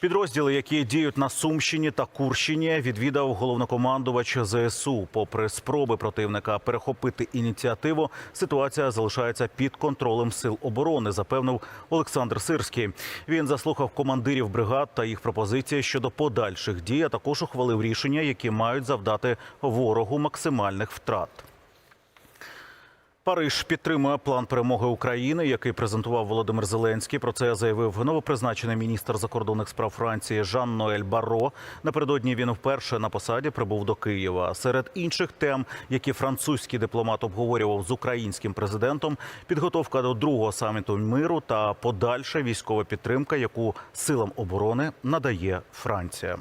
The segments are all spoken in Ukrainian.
Підрозділи, які діють на Сумщині та Курщині, відвідав головнокомандувач ЗСУ. Попри спроби противника перехопити ініціативу, ситуація залишається під контролем сил оборони, запевнив Олександр Сирський. Він заслухав командирів бригад та їх пропозиції щодо подальших дій, а також ухвалив рішення, які мають завдати ворогу максимальних втрат. Париж підтримує план перемоги України, який презентував Володимир Зеленський. Про це заявив новопризначений міністр закордонних справ Франції Жан Ноель Барро. Напередодні він вперше на посаді прибув до Києва. Серед інших тем, які французький дипломат обговорював з українським президентом, підготовка до другого саміту миру та подальша військова підтримка, яку силам оборони надає Франція.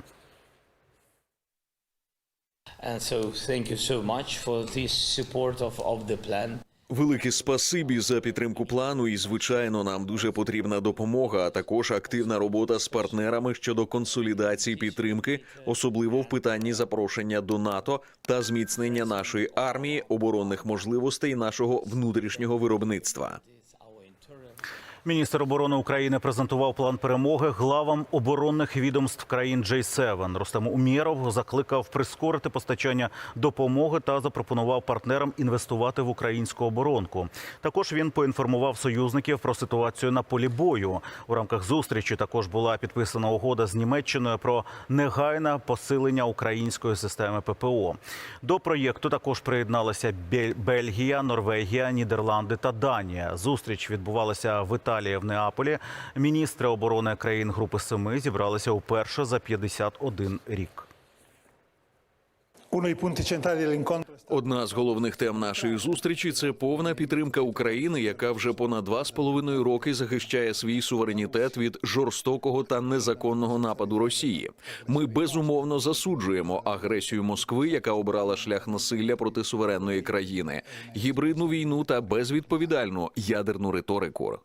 And so thank you so much for this support of, of the plan. Велике спасибі за підтримку плану, і звичайно, нам дуже потрібна допомога, а також активна робота з партнерами щодо консолідації підтримки, особливо в питанні запрошення до НАТО та зміцнення нашої армії, оборонних можливостей нашого внутрішнього виробництва. Міністр оборони України презентував план перемоги главам оборонних відомств країн J7. Рустем Умєров закликав прискорити постачання допомоги та запропонував партнерам інвестувати в українську оборонку. Також він поінформував союзників про ситуацію на полі бою. У рамках зустрічі також була підписана угода з Німеччиною про негайне посилення української системи ППО. До проєкту також приєдналися Бель- Бельгія, Норвегія, Нідерланди та Данія. Зустріч відбувалася в Італії в Неаполі. Міністри оборони країн Групи Семи зібралися уперше за 51 рік. Одна з головних тем нашої зустрічі це повна підтримка України, яка вже понад два з половиною роки захищає свій суверенітет від жорстокого та незаконного нападу Росії. Ми безумовно засуджуємо агресію Москви, яка обрала шлях насилля проти суверенної країни, гібридну війну та безвідповідальну ядерну риторику.